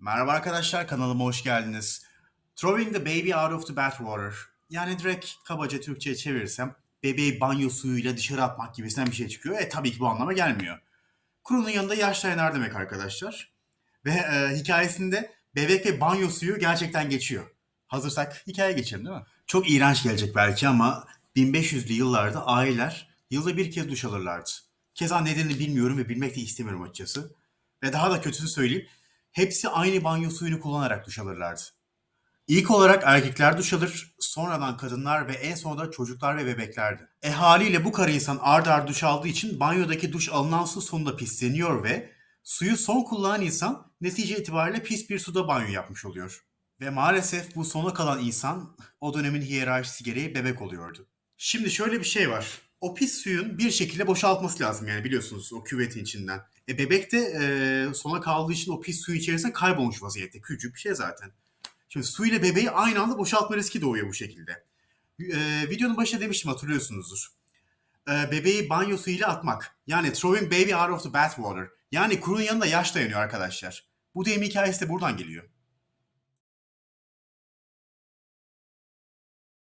Merhaba arkadaşlar kanalıma hoş geldiniz. Throwing the baby out of the bathwater. Yani direkt kabaca Türkçe'ye çevirirsem bebeği banyo suyuyla dışarı atmak gibisinden bir şey çıkıyor. E tabii ki bu anlama gelmiyor. Kurunun yanında yaş dayanar demek arkadaşlar. Ve e, hikayesinde bebek ve banyo suyu gerçekten geçiyor. Hazırsak hikaye geçelim değil mi? Çok iğrenç gelecek belki ama 1500'lü yıllarda aileler yılda bir kez duş alırlardı. Keza nedenini bilmiyorum ve bilmek de istemiyorum açıkçası. Ve daha da kötüsü söyleyeyim. Hepsi aynı banyo suyunu kullanarak duş alırlardı. İlk olarak erkekler duş alır, sonradan kadınlar ve en sonra da çocuklar ve bebeklerdi. E haliyle bu kara insan ard arda duş aldığı için banyodaki duş alınan su sonunda pisleniyor ve suyu son kullanan insan netice itibariyle pis bir suda banyo yapmış oluyor. Ve maalesef bu sona kalan insan o dönemin hiyerarşisi gereği bebek oluyordu. Şimdi şöyle bir şey var. O pis suyun bir şekilde boşaltması lazım yani biliyorsunuz o küvetin içinden. E bebek de e, sona kaldığı için o pis suyun içerisinde kaybolmuş vaziyette. Küçük bir şey zaten. Şimdi su ile bebeği aynı anda boşaltma riski doğuyor bu şekilde. E, videonun başında demiştim hatırlıyorsunuzdur. E, bebeği banyo suyuyla atmak. Yani throwing baby out of the bathwater. Yani kurun yanında yaş dayanıyor arkadaşlar. Bu deyim hikayesi de buradan geliyor.